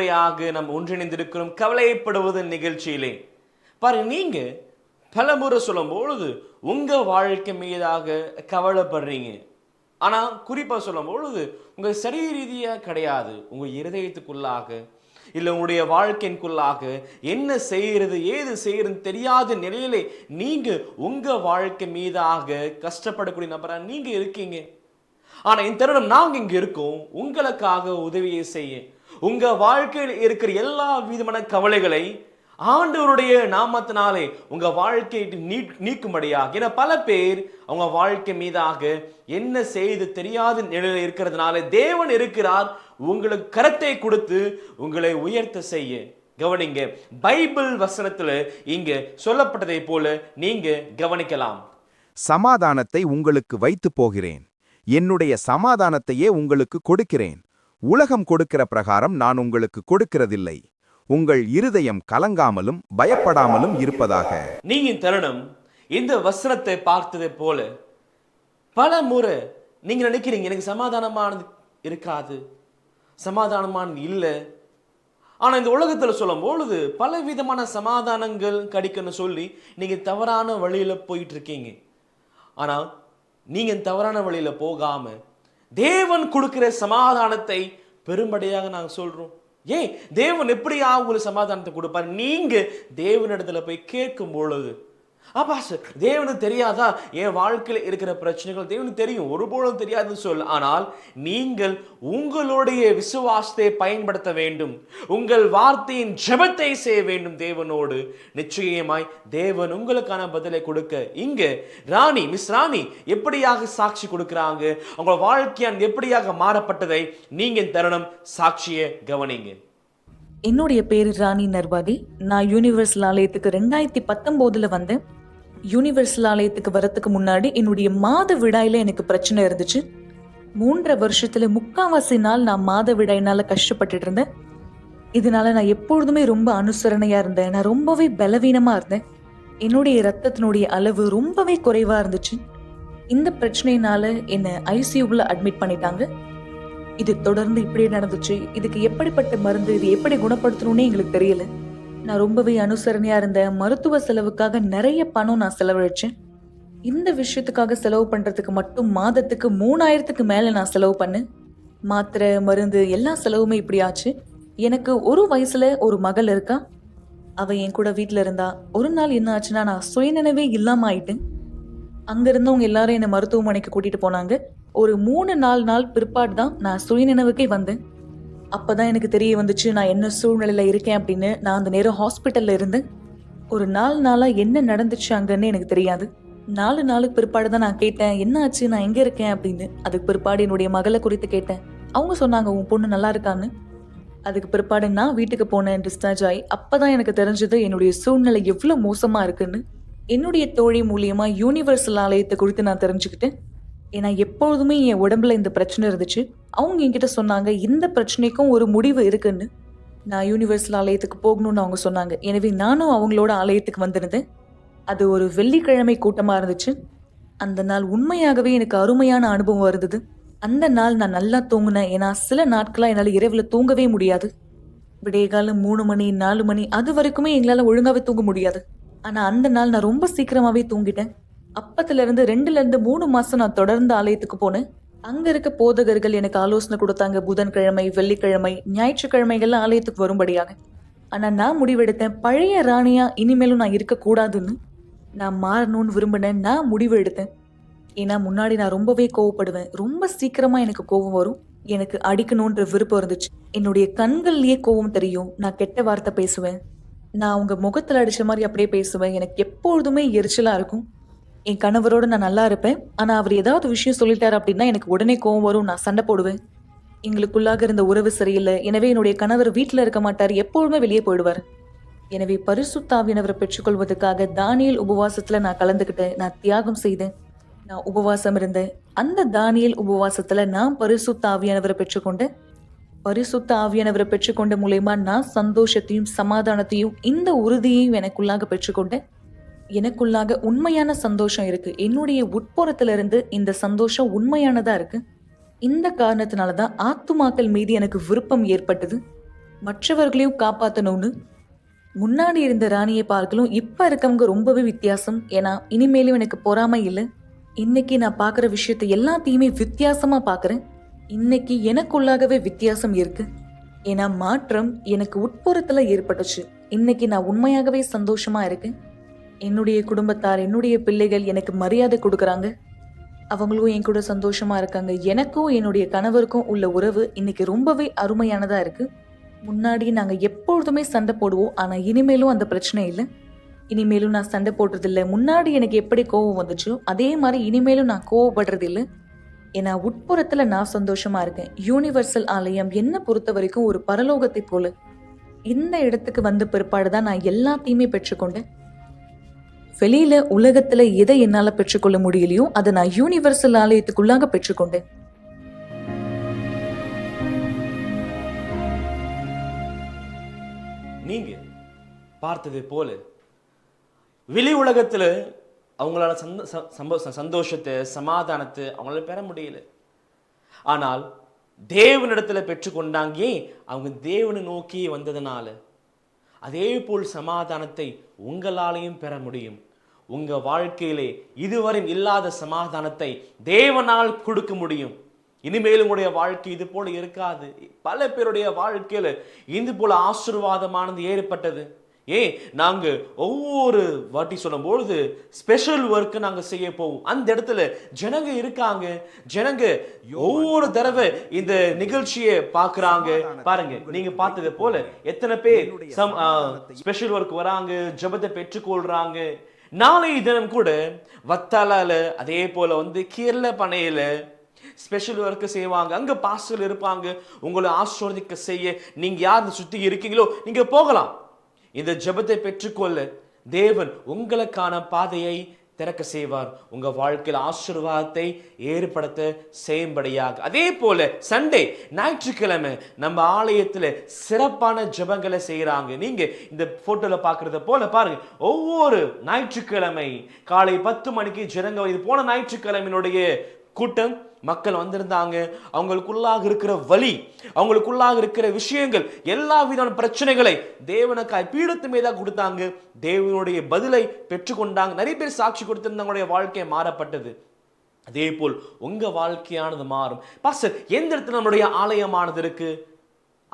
முறையாக நாம் ஒன்றிணைந்திருக்கிறோம் கவலைப்படுவது நிகழ்ச்சியிலே. பாருங்க நீங்க பல முறை சொல்லும் பொழுது உங்க வாழ்க்கை மீதாக கவலைப்படுறீங்க. ஆனா குறிப்பா சொல்லும் பொழுது உங்க சரீர ரீதியா கிடையாது. உங்க இருதயத்துக்குள்ளாக இல்ல உங்களுடைய வாழ்க்கைக்குள்ளாக என்ன செய்யறது ஏது செய்யறதுன்னு தெரியாத நிலையிலே நீங்க உங்க வாழ்க்கை மீதாக கஷ்டப்படக்கூடிய நபரா நீங்க இருக்கீங்க. ஆனா இந்த தருணம் நாங்க இங்க இருக்கோம் உங்களுக்காக உதவியை செய்ய. உங்க வாழ்க்கையில் இருக்கிற எல்லா விதமான கவலைகளை ஆண்டவருடைய நாமத்தினாலே உங்க வாழ்க்கையை நீ நீக்கும்படியாக என பல பேர் அவங்க வாழ்க்கை மீதாக என்ன செய்து தெரியாத நிலையில் இருக்கிறதுனால தேவன் இருக்கிறார் உங்களுக்கு கரத்தை கொடுத்து உங்களை உயர்த்த செய்ய. கவனிங்க பைபிள் வசனத்துல இங்க சொல்லப்பட்டதை போல நீங்க கவனிக்கலாம். சமாதானத்தை உங்களுக்கு வைத்துப் போகிறேன். என்னுடைய சமாதானத்தையே உங்களுக்கு கொடுக்கிறேன். உலகம் கொடுக்கிற பிரகாரம் நான் உங்களுக்கு கொடுக்கிறதில்லை. உங்கள் இருதயம் கலங்காமலும் பயப்படாமலும் இருப்பதாக. நீங்க தருணம் இந்த வஸ்திரத்தை பார்த்ததை போல. பல முறை நீங்க நினைக்கிறீங்க எனக்கு சமாதானமானது இருக்காது சமாதானமானது இல்லை. ஆனால் இந்த உலகத்தில் சொல்லும் பொழுது பல விதமான சமாதானங்கள் கிடைக்குன்னு சொல்லி நீங்கள் தவறான வழியில் போயிட்டு இருக்கீங்க. ஆனால் நீங்கள் தவறான வழியில் போகாமல் தேவன் கொடுக்கிற சமாதானத்தை பெரும்படியாக நாங்கள் சொல்கிறோம் ஏன் தேவன் எப்படியா உங்களுக்கு சமாதானத்தை கொடுப்பார்? நீங்கள் தேவனிடத்தில் போய் கேட்கும் பொழுது அப்பா சார் தேவனுக்கு தெரியாதா? என் வாழ்க்கையில் இருக்கிற பிரச்சனைகள் தேவனுக்கு தெரியும். ஒருபோதும் தெரியாதுன்னு சொல் ஆனால் நீங்கள் உங்களுடைய விசுவாசத்தை பயன்படுத்த வேண்டும். உங்கள் வார்த்தையின் ஜபத்தை செய்ய வேண்டும் தேவனோடு. நிச்சயமாய் தேவன் உங்களுக்கான பதிலை கொடுக்க. இங்கு ராணி மிஸ் ராணி எப்படியாக சாட்சி கொடுக்குறாங்க? அவங்க வாழ்க்கையான் எப்படியாக மாறப்பட்டதை நீங்கள் தருணம் சாட்சியை கவனிங்க. என்னுடைய பேர் ராணி நர்வாதி. நான் யூனிவர்சல் ஆலயத்துக்கு ரெண்டாயிரத்தி பத்தொம்போதில் வந்தேன் யூனிவர்சல் ஆலயத்துக்கு வரத்துக்கு முன்னாடி என்னுடைய மாத விடாயில எனக்கு பிரச்சனை இருந்துச்சு. மூன்றரை வருஷத்துல முக்காவாசி நாள் நான் மாத விடாயினால கஷ்டப்பட்டுட்டு இருந்தேன். இதனால நான் எப்பொழுதுமே ரொம்ப அனுசரணையா இருந்தேன். நான் ரொம்பவே பலவீனமா இருந்தேன். என்னுடைய ரத்தத்தினுடைய அளவு ரொம்பவே குறைவா இருந்துச்சு. இந்த பிரச்சனையினால என்னை ஐசியூவில் அட்மிட் பண்ணிட்டாங்க. இது தொடர்ந்து இப்படியே நடந்துச்சு. இதுக்கு எப்படிப்பட்ட மருந்து இது எப்படி குணப்படுத்தணும்னு எங்களுக்கு தெரியல. நான் ரொம்பவே அனுசரணையா இருந்தேன். மருத்துவ செலவுக்காக நிறைய பணம் நான் செலவழிச்சேன். இந்த விஷயத்துக்காக செலவு பண்றதுக்கு மட்டும் மாதத்துக்கு மூணாயிரத்துக்கு மேல நான் செலவு பண்ணேன். மாத்திரை மருந்து எல்லா செலவுமே இப்படி ஆச்சு. எனக்கு ஒரு வயசுல ஒரு மகள் இருக்கா? அவ என் கூட வீட்டில் இருந்தா. ஒரு நாள் என்ன ஆச்சுன்னா நான் சுயநினைவே இல்லாம ஆயிட்டேன். அங்கிருந்தவங்க எல்லாரும் என்னை மருத்துவமனைக்கு கூட்டிட்டு போனாங்க. ஒரு மூணு நாலு நாள் பிற்பாடு தான் நான் சுயநினைவுக்கே வந்தேன். அப்பதான் எனக்கு தெரிய வந்துச்சு நான் என்ன சூழ்நிலையில் இருக்கேன் அப்படின்னு. நான் அந்த நேரம் ஹாஸ்பிட்டலில் இருந்தேன் ஒரு நாலு நாளாக என்ன நடந்துச்சு அங்கன்னு எனக்கு தெரியாது. நாலு நாளுக்கு பிற்பாடு தான் நான் கேட்டேன் என்ன ஆச்சு? நான் எங்கே இருக்கேன்? அப்படின்னு. அதுக்கு பிற்பாடு என்னுடைய மகளை குறித்து கேட்டேன். அவங்க சொன்னாங்க உன் பொண்ணு நல்லா இருக்கான்னு. அதுக்கு பிற்பாடு நான் வீட்டுக்கு போனேன் டிஸ்சார்ஜ் ஆகி. அப்பதான் எனக்கு தெரிஞ்சது என்னுடைய சூழ்நிலை எவ்வளோ மோசமாக இருக்குன்னு. என்னுடைய தோழி மூலியமாக யூனிவர்சல் ஆலயத்தை குறித்து நான் தெரிஞ்சுக்கிட்டேன். ஏன்னா எப்பொழுதுமே என் உடம்புல இந்த பிரச்சனை இருந்துச்சு. அவங்க என்கிட்ட சொன்னாங்க இந்த பிரச்சனைக்கும் ஒரு முடிவு இருக்குன்னு. நான் யூனிவர்சல் ஆலயத்துக்கு போகணும்னு அவங்க சொன்னாங்க. எனவே நானும் அவங்களோட ஆலயத்துக்கு வந்திருந்தேன். அது ஒரு வெள்ளிக்கிழமை கூட்டமாக இருந்துச்சு. அந்த நாள் உண்மையாகவே எனக்கு அருமையான அனுபவம் வருது அந்த நாள் நான் நல்லா தூங்கினேன். ஏன்னா சில நாட்களாக என்னால் இரவில் தூங்கவே முடியாது. விடியகாலம் மூணு மணி நாலு மணி அது வரைக்குமே எங்களால் ஒழுங்காகவே தூங்க முடியாது. ஆனால் அந்த நாள் நான் ரொம்ப சீக்கிரமாகவே தூங்கிட்டேன். அப்பத்துல இருந்து ரெண்டுல இருந்து மூணு மாசம் நான் தொடர்ந்து ஆலயத்துக்கு போனேன். அங்க இருக்க போதகர்கள் எனக்கு ஆலோசனை கொடுத்தாங்க. புதன்கிழமை வெள்ளிக்கிழமை ஞாயிற்றுக்கிழமைகள்லாம் ஆலயத்துக்கு வரும்படியாக. ஆனா நான் முடிவெடுத்தேன். பழைய ராணியா இனிமேலும் நான் இருக்க கூடாதுன்னு. நான் மாறணும்னு விரும்பினேன். நான் முடிவு எடுத்தேன் ஏன்னா முன்னாடி நான் ரொம்பவே கோவப்படுவேன். ரொம்ப சீக்கிரமா எனக்கு கோவம் வரும். எனக்கு அடிக்கணும்ன்ற விருப்பம் இருந்துச்சு. என்னுடைய கண்கள்லயே கோவம் தெரியும். நான் கெட்ட வார்த்தை பேசுவேன். நான் அவங்க முகத்துல அடிச்ச மாதிரி அப்படியே பேசுவேன். எனக்கு எப்பொழுதுமே எரிச்சலா இருக்கும். என் கணவரோடு நான் நல்லா இருப்பேன். ஆனால் அவர் ஏதாவது விஷயம் சொல்லிட்டார் அப்படின்னா எனக்கு உடனே கோவம் வரும். நான் சண்டை போடுவேன். எங்களுக்குள்ளாக இருந்த உறவு சரியில்லை. எனவே என்னுடைய கணவர் வீட்டில் இருக்க மாட்டார். எப்பொழுதுமே வெளியே போயிடுவார். எனவே பரிசுத்தாவினவரை பெற்றுக்கொள்வதற்காக தானியல் உபவாசத்தில் நான் கலந்துக்கிட்டேன். நான் தியாகம் செய்தேன். நான் உபவாசம் இருந்தேன். அந்த தானியல் உபவாசத்தில் நான் பரிசுத்த ஆவியானவரை பெற்றுக்கொண்டேன் பரிசுத்த ஆவியானவரை பெற்றுக்கொண்ட மூலயமா நான் சந்தோஷத்தையும் சமாதானத்தையும் இந்த உறுதியையும் எனக்குள்ளாக பெற்றுக்கொண்டேன் எனக்குள்ளாக உண்மையான சந்தோஷம் இருக்கு. என்னுடைய உட்புறத்திலிருந்து இந்த சந்தோஷம் உண்மையானதா இருக்கு? இந்த காரணத்தினால தான் ஆத்துமாக்கள் மீது எனக்கு விருப்பம் ஏற்பட்டது. மற்றவர்களையும் காப்பாற்றணும்னு முன்னாடி இருந்த ராணியை பார்க்கலும் இப்போ இருக்கவங்க ரொம்பவே வித்தியாசம். ஏன்னா இனிமேலும் எனக்கு பொறாமை இல்லை. இன்னைக்கு நான் பார்க்குற விஷயத்த எல்லாத்தையுமே வித்தியாசமாக பார்க்குறேன். இன்னைக்கு எனக்குள்ளாகவே வித்தியாசம் இருக்கு. ஏன்னா மாற்றம் எனக்கு உட்புறத்தில் ஏற்பட்டுச்சு. இன்னைக்கு நான் உண்மையாகவே சந்தோஷமா இருக்கேன். என்னுடைய குடும்பத்தார் என்னுடைய பிள்ளைகள் எனக்கு மரியாதை கொடுக்குறாங்க. அவங்களும் என் கூட சந்தோஷமா இருக்காங்க. எனக்கும் என்னுடைய கணவருக்கும் உள்ள உறவு இன்னைக்கு ரொம்பவே அருமையானதா இருக்கு. முன்னாடி நாங்க எப்பொழுதுமே சண்டை போடுவோம். ஆனா இனிமேலும் அந்த பிரச்சனை இல்லை. இனிமேலும் நான் சண்டை போடுறது இல்லை முன்னாடி எனக்கு எப்படி கோவம் வந்துச்சோ அதே மாதிரி இனிமேலும் நான் கோவப்படுறது இல்லை ஏன்னா உட்புறத்துல நான் சந்தோஷமா இருக்கேன். யூனிவர்சல் ஆலயம் என்ன பொறுத்த வரைக்கும் ஒரு பரலோகத்தை போல. இந்த இடத்துக்கு வந்த பிற்பாடு தான் நான் எல்லாத்தையுமே பெற்றுக்கொண்டேன். வெளியில உலகத்துல எதை என்னால பெற்றுக்கொள்ள முடியலையோ அதை நான் யூனிவர்சல் ஆலயத்துக்குள்ளாக பெற்றுக்கொண்டேன். நீங்க பார்த்தது போல வெளி உலகத்துல அவங்களால சந்தோ ச- சந்தோஷத்தை சமாதானத்தை அவங்களால பெற முடியல. ஆனால் தேவனிடத்துல பெற்றுக்கொண்டாங்க அவங்க தேவனை நோக்கி வந்ததுனால. அதே போல் சமாதானத்தை உங்களாலையும் பெற முடியும். உங்க வாழ்க்கையிலே இதுவரை இல்லாத சமாதானத்தை தேவனால் கொடுக்க முடியும். இனிமேலும் உங்களுடைய வாழ்க்கை இது போல இருக்காது. பல பேருடைய வாழ்க்கையில இது போல ஆசீர்வாதமானது ஏற்பட்டது. ஏன்? நாங்க ஒவ்வொரு வாட்டி சொல்லும் பொழுது ஸ்பெஷல் ஒர்க் நாங்க செய்ய போவோம். அந்த இடத்துல ஜனங்க இருக்காங்க. ஜனங்க ஒவ்வொரு தடவை இந்த நிகழ்ச்சியை பாக்குறாங்க பாருங்க நீங்க பார்த்தது போல எத்தனை பேர் ஸ்பெஷல் ஒர்க் வராங்க ஜெபத்தை பெற்றுக்கொள்றாங்க. நாளை தினம் கூட வத்தாலால அதே போல வந்து கீரல பனையில ஸ்பெஷல் ஒர்க்கு செய்வாங்க. அங்க பாஸ்டர் இருப்பாங்க. உங்களை ஆசீர்வதிக்க செய்ய நீங்க யார் சுத்தி இருக்கீங்களோ நீங்க போகலாம். இந்த ஜெபத்தை பெற்றுக்கொள்ள தேவன் உங்களுக்கான பாதையை திறக்க செய்வார். உங்க வாழ்க்கையில் ஆசீர்வாதத்தை ஏற்படுத்த செய்யும்படியாக. அதே போல சண்டே ஞாயிற்றுக்கிழமை நம்ம ஆலயத்தில் சிறப்பான ஜெபங்களை செய்கிறாங்க நீங்க இந்த போட்டோல பாக்குறத போல பாருங்க. ஒவ்வொரு ஞாயிற்றுக்கிழமை காலை பத்து மணிக்கு ஜனங்க இது போன ஞாயிற்றுக்கிழமையினுடைய கூட்டம் மக்கள் வந்திருந்தாங்க. அவங்களுக்குள்ளாக இருக்கிற வழி அவங்களுக்குள்ளாக இருக்கிற விஷயங்கள் எல்லா விதமான பிரச்சனைகளை தேவனுக்காய் பீடத்து மீதாக கொடுத்தாங்க. தேவனுடைய பதிலை பெற்றுக்கொண்டாங்க. நிறைய பேர் சாட்சி கொடுத்திருந்தவங்களுடைய வாழ்க்கை மாறப்பட்டது. அதே போல் உங்க வாழ்க்கையானது மாறும். பாஸ்டர் எந்த இடத்துல நம்மளுடைய ஆலயமானது இருக்கு?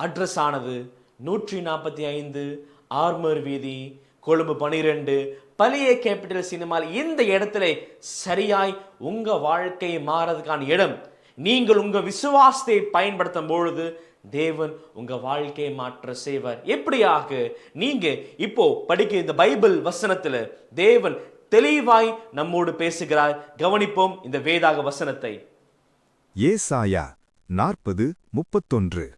அட்ரஸ் ஆனது நூற்றி நாற்பத்தி ஐந்து ஆர்மர் வீதி கொழும்பு பனிரெண்டு பழைய கேபிட்டல் சினிமாவில் இந்த இடத்துல சரியாய் உங்க வாழ்க்கை மாறதுக்கான இடம். நீங்கள் உங்க விசுவாசத்தை பயன்படுத்தும் பொழுது தேவன் உங்க வாழ்க்கையை மாற்ற செய்வார். எப்படியாக? நீங்க இப்போ படிக்க இந்த பைபிள் வசனத்துல தேவன் தெளிவாய் நம்மோடு பேசுகிறார். கவனிப்போம் இந்த வேதாக வசனத்தை. ஏசாயா நாற்பது முப்பத்தொன்று.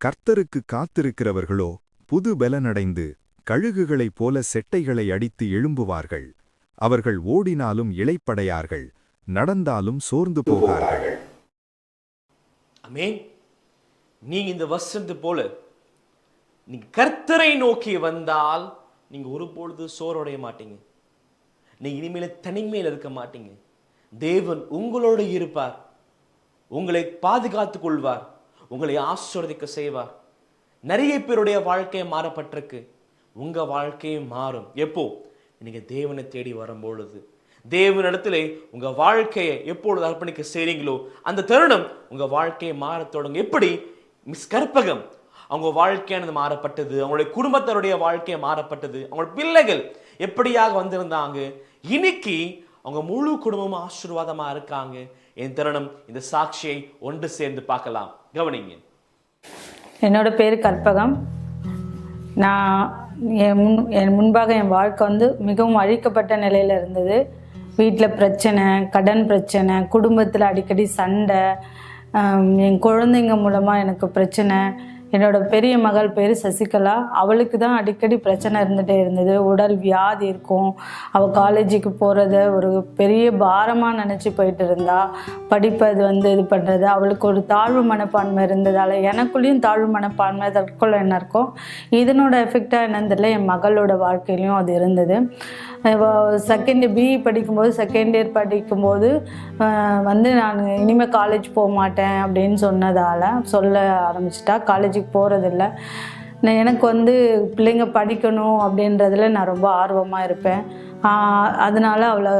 கர்த்தருக்கு காத்திருக்கிறவர்களோ புது பலனடைந்து கழுகுகளைப் போல செட்டைகளை அடித்து எழும்புவார்கள். அவர்கள் ஓடினாலும் இளைப்படையார்கள் நடந்தாலும் சோர்ந்து போகார்கள். அமேன் நீங்க இந்த வசந்து போல நீங்க கர்த்தரை நோக்கி வந்தால் நீங்க ஒரு பொழுது சோர்வடைய மாட்டீங்க. நீங்க இனிமேல தனிமையில் இருக்க மாட்டீங்க. தேவன் உங்களோடு இருப்பார். உங்களை பாதுகாத்துக் கொள்வார். உங்களை ஆசீர்வதிக்க செய்வார். நிறைய பேருடைய வாழ்க்கை மாறப்பட்டிருக்கு. உங்கள் வாழ்க்கையும் மாறும். எப்போ? நீங்கள் தேவனை தேடி வரும்பொழுது. தேவனிடத்துல உங்கள் வாழ்க்கையை எப்பொழுது அர்ப்பணிக்க செய்கிறீங்களோ அந்த தருணம் உங்கள் வாழ்க்கையை மாறத் தொடங்கும். எப்படி? மிஸ் கற்பகம் அவங்க வாழ்க்கையானது மாறப்பட்டது. அவங்களுடைய குடும்பத்தருடைய வாழ்க்கை மாறப்பட்டது. அவங்களோட பிள்ளைகள் எப்படியாக வந்திருந்தாங்க? இன்னைக்கு அவங்க முழு குடும்பமும் ஆசீர்வாதமா இருக்காங்க. என் தருணம் இந்த சாட்சியை ஒன்று சேர்ந்து பார்க்கலாம். கவனிங்க. என்னோட பேர் கற்பகம். நான் என் முன் என் முன்பாக என் வாழ்க்கை வந்து மிகவும் அழிக்கப்பட்ட நிலையில் இருந்தது. வீட்டில் பிரச்சனை கடன் பிரச்சனை குடும்பத்தில் அடிக்கடி சண்டை என் குழந்தைங்க மூலமாக எனக்கு பிரச்சனை என்னோட பெரிய மகள் பேர் சசிகலா. அவளுக்கு தான் அடிக்கடி பிரச்சனை இருந்துகிட்டே இருந்தது. உடல் வியாதி இருக்கும். அவள் காலேஜுக்கு போகிறத ஒரு பெரிய பாரமாக நினச்சி போயிட்டு இருந்தா. படிப்பை வந்து இது பண்ணுறது அவளுக்கு ஒரு தாழ்வு மனப்பான்மை இருந்ததால் எனக்குள்ளேயும் தாழ்வு மனப்பான்மை தற்கொலை என்ன இருக்கும். இதனோட எஃபெக்டாக என்னன்னு தெரியல. என் மகளோட வாழ்க்கையிலையும் அது இருந்தது. செகண்ட் பிஇ படிக்கும்போது செகண்ட் இயர் படிக்கும்போது வந்து நான் இனிமேல் காலேஜ் போக மாட்டேன் அப்படின்னு சொன்னதால் சொல்ல ஆரம்பிச்சிட்டா. காலேஜுக்கு போகிறதில்ல நான் எனக்கு வந்து பிள்ளைங்க படிக்கணும் அப்படின்றதுல நான் ரொம்ப ஆர்வமாக இருப்பேன். அதனால் அவளை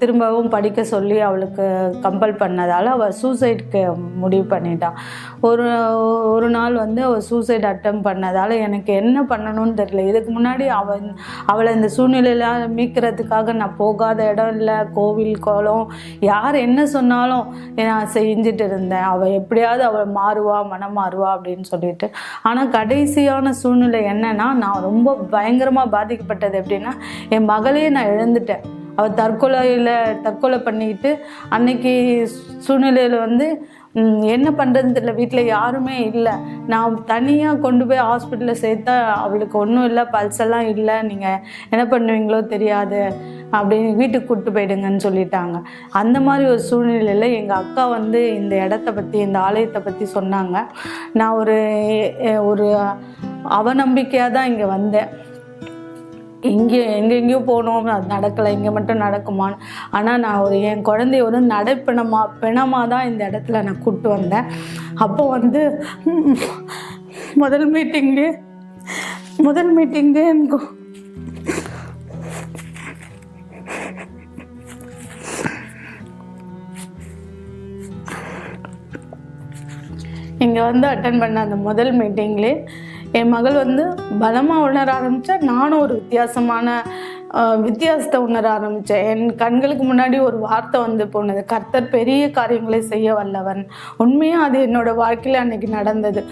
திரும்பவும் படிக்க சொல்லி அவளுக்கு கம்பல் பண்ணதால் அவள் சூசைட்க்கு முடிவு பண்ணிட்டான் ஒரு ஒரு நாள் வந்து அவள் சூசைட் அட்டம் பண்ணதால் எனக்கு என்ன பண்ணணும்னு தெரியல. இதுக்கு முன்னாடி அவன் அவளை இந்த சூழ்நிலையில் மீட்கிறதுக்காக நான் போகாத இடம் இல்லை கோவில் கோலம் யார் என்ன சொன்னாலும் நான் செஞ்சுட்டு இருந்தேன். அவள் எப்படியாவது அவள் மாறுவா மனம் மாறுவா அப்படின்னு சொல்லிட்டு. ஆனால் கடைசியான சூழ்நிலை என்னன்னா நான் ரொம்ப பயங்கரமாக பாதிக்கப்பட்டது எப்படின்னா என் மகளையே நான் இழந்துட்டேன். அவள் தற்கொலையில் தற்கொலை பண்ணிக்கிட்டு அன்னைக்கு சூழ்நிலையில் வந்து என்ன பண்ணுறதுன்னு தெரியல வீட்டில் யாருமே இல்லை. நான் தனியாக கொண்டு போய் ஹாஸ்பிட்டலில் சேர்த்தா அவளுக்கு ஒன்றும் இல்லை பல்செல்லாம் இல்லை. நீங்கள் என்ன பண்ணுவீங்களோ தெரியாது அப்படின்னு வீட்டுக்கு கூப்பிட்டு போயிடுங்கன்னு சொல்லிட்டாங்க. அந்த மாதிரி ஒரு சூழ்நிலையில் எங்கள் அக்கா வந்து இந்த இடத்த பற்றி இந்த ஆலயத்தை பற்றி சொன்னாங்க. நான் ஒரு ஒரு அவநம்பிக்கையாக தான் இங்கே வந்தேன். எங்கே எங்கெங்கேயோ போனோம். அது நடக்கலை இங்கே மட்டும் நடக்குமான்னு. ஆனால் நான் ஒரு என் குழந்தைய ஒரு நடைப்பிணமா பிணமாக தான் இந்த இடத்துல நான் கூப்பிட்டு வந்தேன். அப்போ வந்து முதல் மீட்டிங்லேயே முதல் மீட்டிங்லேயே எனக்கு இங்கே வந்து அட்டன் பண்ண அந்த முதல் மீட்டிங்லேயே என் மகள் வந்து பலமாக உணர ஆரம்பித்தா நானும் ஒரு வித்தியாசமான வித்தியாசத்தை உணர ஆரம்பித்தேன் என் கண்களுக்கு முன்னாடி ஒரு வார்த்தை வந்து போனது கர்த்தர் பெரிய காரியங்களை செய்ய வல்லவன். உண்மையாக அது என்னோடய வாழ்க்கையில் அன்னைக்கு நடந்தது.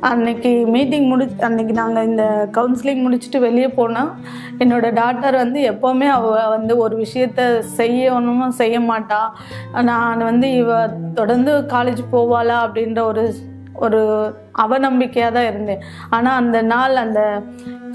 அன்னைக்கு மீட்டிங் முடி அன்னைக்கு நாங்கள் இந்த கவுன்சிலிங் முடிச்சுட்டு வெளியே போனால் என்னோடய டாக்டர் வந்து எப்போவுமே அவ வந்து ஒரு விஷயத்த செய்யணுமோ செய்ய மாட்டா. நான் வந்து இவ தொடர்ந்து காலேஜ் போவாளா அப்படின்ற ஒரு ஒரு அவநம்பிக்கையாக தான் இருந்தேன். ஆனால் அந்த நாள் அந்த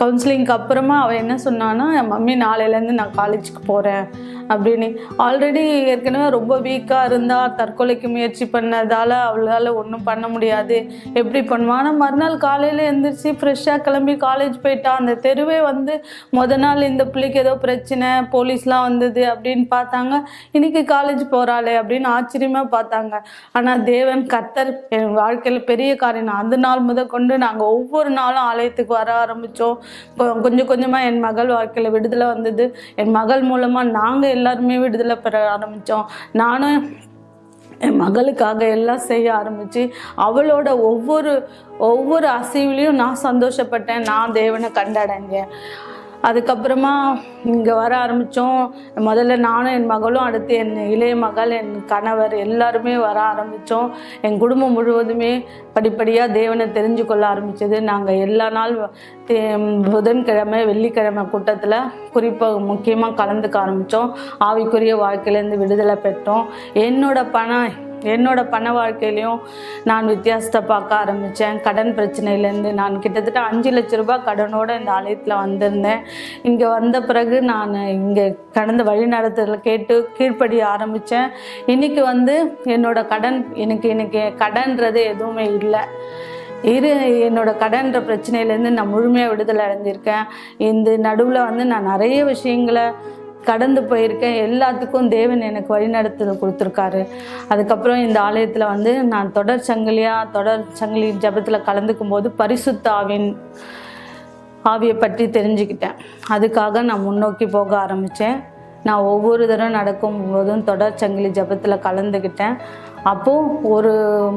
கவுன்சிலிங்க்கு அப்புறமா அவள் என்ன சொன்னான்னா என் மம்மி நாளையிலேருந்து நான் காலேஜுக்கு போகிறேன் அப்படின்னு. ஆல்ரெடி ஏற்கனவே ரொம்ப வீக்காக இருந்தால் தற்கொலைக்கு முயற்சி பண்ணதால் அவளால் ஒன்றும் பண்ண முடியாது. எப்படி பண்ணுவான் ஆனால் மறுநாள் காலையில் எழுந்திரிச்சு ஃப்ரெஷ்ஷாக கிளம்பி காலேஜ் போயிட்டா. அந்த தெருவே வந்து முத நாள் இந்த பிள்ளைக்கு ஏதோ பிரச்சனை போலீஸ்லாம் வந்தது அப்படின்னு பார்த்தாங்க. இன்னைக்கு காலேஜ் போகிறாளே அப்படின்னு ஆச்சரியமாக பார்த்தாங்க. ஆனால் தேவன் கத்தர் என் வாழ்க்கையில் பெரிய காரியம். அந்த நாள் முதல் கொண்டு நாங்கள் ஒவ்வொரு நாளும் ஆலயத்துக்கு வர ஆரம்பித்தோம் கொஞ்சம் கொஞ்சமாக என் மகள் வாழ்க்கையில் விடுதலை வந்தது. என் மகள் மூலமாக நாங்கள் எல்லாருமே விடுதலை பெற ஆரம்பித்தோம் நானும் என் மகளுக்காக எல்லாம் செய்ய ஆரம்பித்து அவளோட ஒவ்வொரு ஒவ்வொரு அசைவுலையும் நான் சந்தோஷப்பட்டேன். நான் தேவனை கண்டாடங்க அதுக்கப்புறமா இங்கே வர ஆரம்பித்தோம் முதல்ல நானும் என் மகளும் அடுத்து என் இளைய மகள் என் கணவர் எல்லாருமே வர ஆரம்பித்தோம் என் குடும்பம் முழுவதுமே படிப்படியாக தேவனை தெரிஞ்சு கொள்ள ஆரம்பித்தது நாங்கள் எல்லா நாள் தே- புதன்கிழமை வெள்ளிக்கிழமை கூட்டத்தில் குறிப்பாக முக்கியமாக கலந்துக்க ஆரம்பித்தோம் ஆவிக்குரிய வாழ்க்கையிலேருந்து விடுதலை பெற்றோம். என்னோட பணம் என்னோட பண வாழ்க்கையிலையும் நான் வித்தியாசத்தை பார்க்க ஆரம்பித்தேன் கடன் பிரச்சனையிலேருந்து நான் கிட்டத்தட்ட அஞ்சு லட்ச ரூபாய் கடனோடு இந்த ஆலயத்தில் வந்திருந்தேன். இங்கே வந்த பிறகு நான் இங்கே கடந்த வழிநடத்தல கேட்டு கீழ்ப்படிய ஆரம்பித்தேன் இன்னைக்கு வந்து என்னோட கடன் எனக்கு எனக்கு கடன்றது எதுவுமே இல்லை. இரு என்னோட கடன்ற பிரச்சனையிலேருந்து நான் முழுமையாக விடுதலை அடைஞ்சிருக்கேன். இந்த நடுவில் வந்து நான் நிறைய விஷயங்களை கடந்து போயிருக்கேன். எல்லாத்துக்கும் தேவன் எனக்கு வழிநடத்தல் கொடுத்துருக்காரு. அதுக்கப்புறம் இந்த ஆலயத்தில் வந்து நான் தொடர் சங்கிலியாக தொடர் சங்கிலி ஜபத்தில் கலந்துக்கும் போது பரிசுத்த ஆவின் ஆவியை பற்றி தெரிஞ்சுக்கிட்டேன். அதுக்காக நான் முன்னோக்கி போக ஆரம்பித்தேன் நான் ஒவ்வொரு தடவை நடக்கும் போதும் தொடர் சங்கிலி ஜபத்தில் கலந்துக்கிட்டேன் அப்போது ஒரு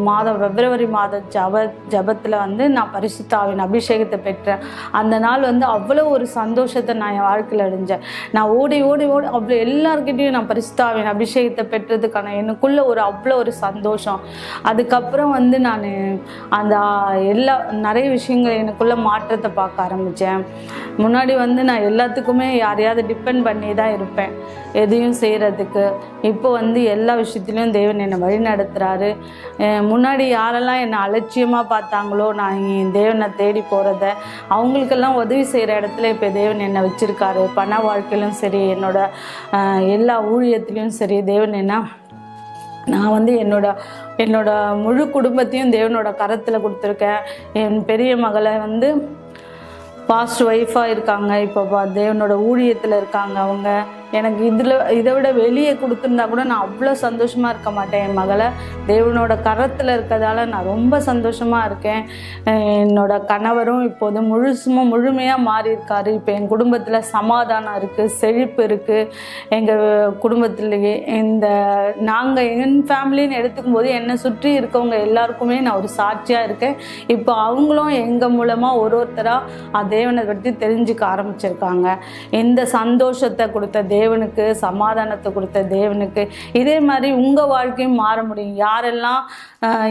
மாதம் பிப்ரவரி மாத ஜப ஜபத்தில் வந்து நான் பரிசுத்தாவின் அபிஷேகத்தை பெற்றேன். அந்த நாள் வந்து அவ்வளோ ஒரு சந்தோஷத்தை நான் என் வாழ்க்கையில் அடைஞ்சேன். நான் ஓடி ஓடி ஓடி அவ்வளோ எல்லாருக்கிட்டையும் நான் பரிசுத்தாவின் அபிஷேகத்தை பெற்றதுக்கான எனக்குள்ள ஒரு அவ்வளோ ஒரு சந்தோஷம். அதுக்கப்புறம் வந்து நான் அந்த எல்லா நிறைய விஷயங்கள் எனக்குள்ளே மாற்றத்தை பார்க்க ஆரம்பித்தேன் முன்னாடி வந்து நான் எல்லாத்துக்குமே யாரையாவது டிபெண்ட் பண்ணி தான் இருப்பேன். எதையும் செய்கிறதுக்கு இப்போ வந்து எல்லா விஷயத்துலையும் தேவன் என்னை வழி நடத்துகிறாரு முன்னாடி யாரெல்லாம் என்னை அலட்சியமாக பார்த்தாங்களோ நான் தேவனை தேடி போகிறத அவங்களுக்கெல்லாம் உதவி செய்கிற இடத்துல இப்போ தேவன் என்னை வச்சுருக்காரு. பண வாழ்க்கையிலும் சரி என்னோட எல்லா ஊழியத்துலேயும் சரி தேவன் என்ன நான் வந்து என்னோட என்னோட முழு குடும்பத்தையும் தேவனோட கரத்தில் கொடுத்துருக்கேன். என் பெரிய மகளை வந்து பாஸ்ட் ஒய்ஃபாக இருக்காங்க. இப்போ தேவனோட ஊழியத்தில் இருக்காங்க அவங்க. எனக்கு இதில் இதை விட வெளியே கொடுத்துருந்தா கூட நான் அவ்வளோ சந்தோஷமாக இருக்க மாட்டேன். என் மகளை தேவனோட கரத்தில் இருக்கிறதால நான் ரொம்ப சந்தோஷமாக இருக்கேன். என்னோட கணவரும் இப்போது முழுசுமா முழுமையாக மாறியிருக்காரு. இப்போ என் குடும்பத்தில் சமாதானம் இருக்குது செழிப்பு இருக்குது எங்கள் குடும்பத்திலேயே இந்த நாங்கள் என் ஃபேமிலின்னு எடுத்துக்கும் போது என்னை சுற்றி இருக்கவங்க எல்லாருக்குமே நான் ஒரு சாட்சியாக இருக்கேன். இப்போ அவங்களும் எங்கள் மூலமாக ஒரு ஒருத்தராக தேவனை பற்றி தெரிஞ்சுக்க ஆரம்பிச்சிருக்காங்க. இந்த சந்தோஷத்தை கொடுத்த தேவனுக்கு சமாதானத்தை கொடுத்த தேவனுக்கு. இதே மாதிரி உங்கள் வாழ்க்கையும் மாற முடியும். யாரெல்லாம்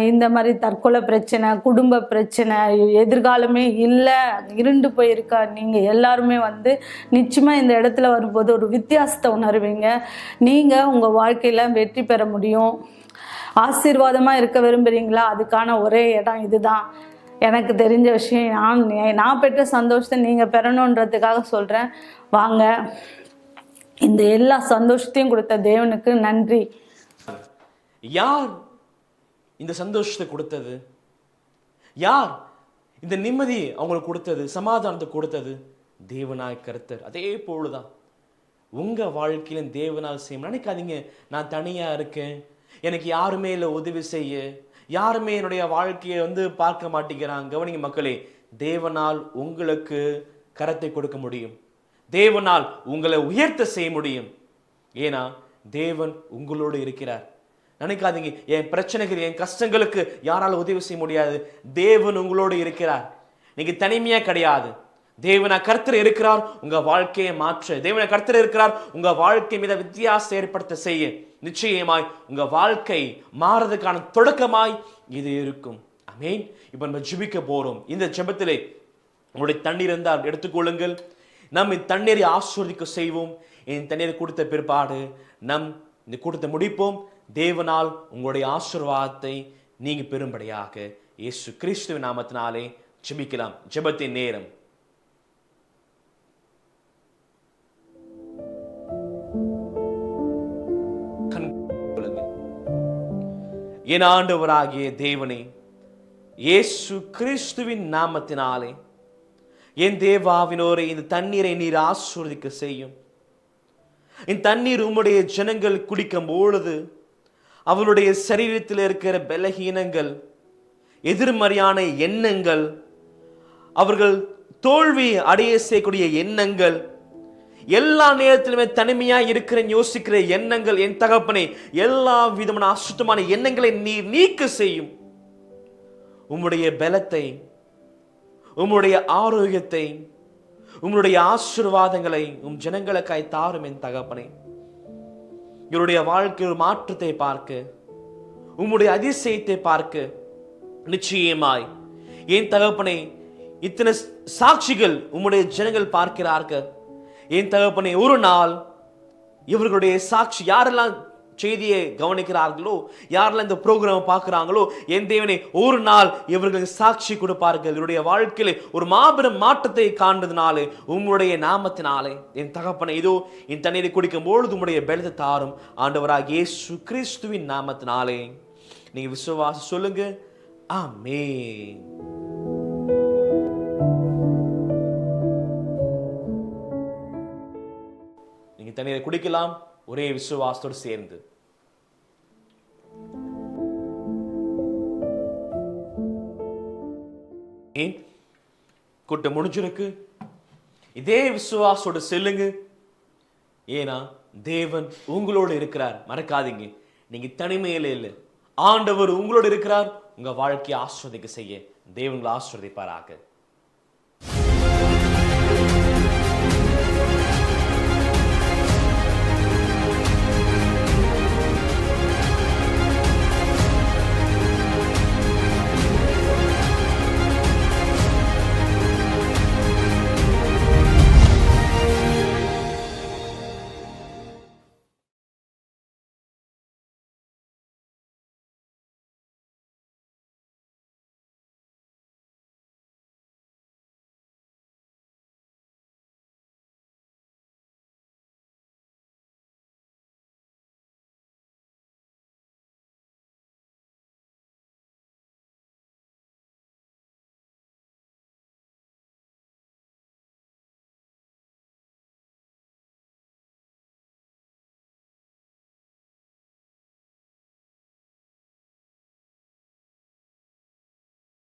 இந்த மாதிரி தற்கொலை பிரச்சனை குடும்ப பிரச்சனை எதிர்காலமே இல்லை இருண்டு போயிருக்கா நீங்கள் எல்லாருமே வந்து நிச்சயமாக இந்த இடத்துல வரும்போது ஒரு வித்தியாசத்தை உணர்வீங்க. நீங்கள் உங்கள் வாழ்க்கையில் வெற்றி பெற முடியும். ஆசீர்வாதமாக இருக்க விரும்புகிறீங்களா அதுக்கான ஒரே இடம் இதுதான். எனக்கு தெரிஞ்ச விஷயம் நான் நான் பெற்ற சந்தோஷத்தை நீங்கள் பெறணுன்றதுக்காக சொல்கிறேன் வாங்க. இந்த எல்லா சந்தோஷத்தையும் கொடுத்த தேவனுக்கு நன்றி. யார் இந்த சந்தோஷத்தை கொடுத்தது? யார் இந்த நிம்மதி அவங்களுக்கு கொடுத்தது சமாதானத்தை கொடுத்தது? தேவனாய் கருத்தர். அதே போலதான். உங்க வாழ்க்கையிலும் தேவனால் செய்யும். நினைக்காதீங்க நான் தனியா இருக்கேன். எனக்கு யாருமே இல்லை உதவி செய்ய. யாருமே என்னுடைய வாழ்க்கையை வந்து பார்க்க மாட்டேங்கிறாங்க. கவனிங்க மக்களே தேவனால் உங்களுக்கு கரத்தை கொடுக்க முடியும். தேவனால் உங்களை உயர்த்த செய்ய முடியும். ஏன்னா தேவன் உங்களோடு இருக்கிறார். நினைக்காதீங்க என் பிரச்சனைகள் என் கஷ்டங்களுக்கு யாரால் உதவி செய்ய முடியாது. தேவன் உங்களோடு இருக்கிறார். நீங்க தனிமையா கிடையாது. தேவன கர்த்தர் இருக்கிறார் உங்க வாழ்க்கையை மாற்ற. தேவன கர்த்தர் இருக்கிறார் உங்க வாழ்க்கை மீத வித்தியாசம் ஏற்படுத்த செய்ய. நிச்சயமாய் உங்க வாழ்க்கை மாறதுக்கான தொடக்கமாய் இது இருக்கும். அமேன் இப்ப நம்ம ஜெபிக்க போறோம். இந்த ஜெபத்திலே உங்களுடைய தண்ணீர் இருந்தால் எடுத்துக்கொள்ளுங்கள். நம் இந்த தண்ணீரை ஆஸ்வதிக்க செய்வோம். இந்த தண்ணீரை கொடுத்த பிற்பாடு நம் இந்த கூட்டத்தை முடிப்போம். தேவனால் உங்களுடைய ஆசீர்வாதத்தை நீங்க பெரும்படியாக இயேசு கிறிஸ்துவ நாமத்தினாலே ஜெபிக்கலாம். ஜெபத்தின் நேரம். என் ஆண்டவராகிய தேவனே இயேசு கிறிஸ்துவின் நாமத்தினாலே என் தேவாவினோரை இந்த தண்ணீரை நீர் ஆசீர்வதிக்க செய்யும். இந்த தண்ணீர் உம்முடைய ஜனங்கள் குடிக்கும் பொழுது அவருடைய சரீரத்தில் இருக்கிற பலகீனங்கள் எதிர்மறையான எண்ணங்கள் அவர்கள் தோல்வி அடைய செய்யக்கூடிய எண்ணங்கள் எல்லா நேரத்திலுமே தனிமையா இருக்கிற யோசிக்கிற எண்ணங்கள் என் தகப்பனை எல்லா விதமான அசுத்தமான எண்ணங்களை நீர் நீக்க செய்யும். உம்முடைய பலத்தை உம்முடைய ஆரோக்கியத்தை உங்களுடைய ஆசீர்வாதங்களை உம் ஜனங்களுக்காய் தாரும் என் தகப்பனே. இவருடைய வாழ்க்கையில் மாற்றத்தை பார்க்க உம்முடைய அதிசயத்தை பார்க்க நிச்சயமாய் என் தகப்பனை இத்தனை சாட்சிகள் உம்முடைய ஜனங்கள் பார்க்கிறார்கள். என் தகப்பனை ஒரு நாள் இவர்களுடைய சாட்சி யாரெல்லாம் செய்தியை கவனிக்கிறார்களோ? யாரெல்லாம் இந்த ப்ரோக்ராம் பார்க்குறாங்களோ? என் தேவனை ஒரு நாள் இவர்களுக்கு சாட்சி கொடுப்பார்கள். இவருடைய வாழ்க்கையில் ஒரு மாபெரும் மாற்றத்தை காண்பதனாலே உங்களுடைய நாமத்தினாலே என் தகப்பனை இதோ என் தண்ணீரை குடிக்கும் பொழுது உம்முடைய பலத்தை தாரும். ஆண்டவராக இயேசு கிறிஸ்துவின் நாமத்தினாலே நீங்கள் விசுவாசம் சொல்லுங்க. ஆமே நீங்க தண்ணீரை குடிக்கலாம். ஒரே விசுவாசத்தோடு சேர்ந்து. ஏன்? கூட்டம் முடிஞ்சிருக்கு. இதே விசுவாசோடு செல்லுங்க. ஏன்னா தேவன் உங்களோடு இருக்கிறார். மறக்காதீங்க. நீங்க தனிமையில இல்லை. ஆண்டவர் உங்களோடு இருக்கிறார். உங்க வாழ்க்கையை ஆஸ்வதிக்க செய்ய தேவன் உங்களை ஆஸ்வதிப்பாராக.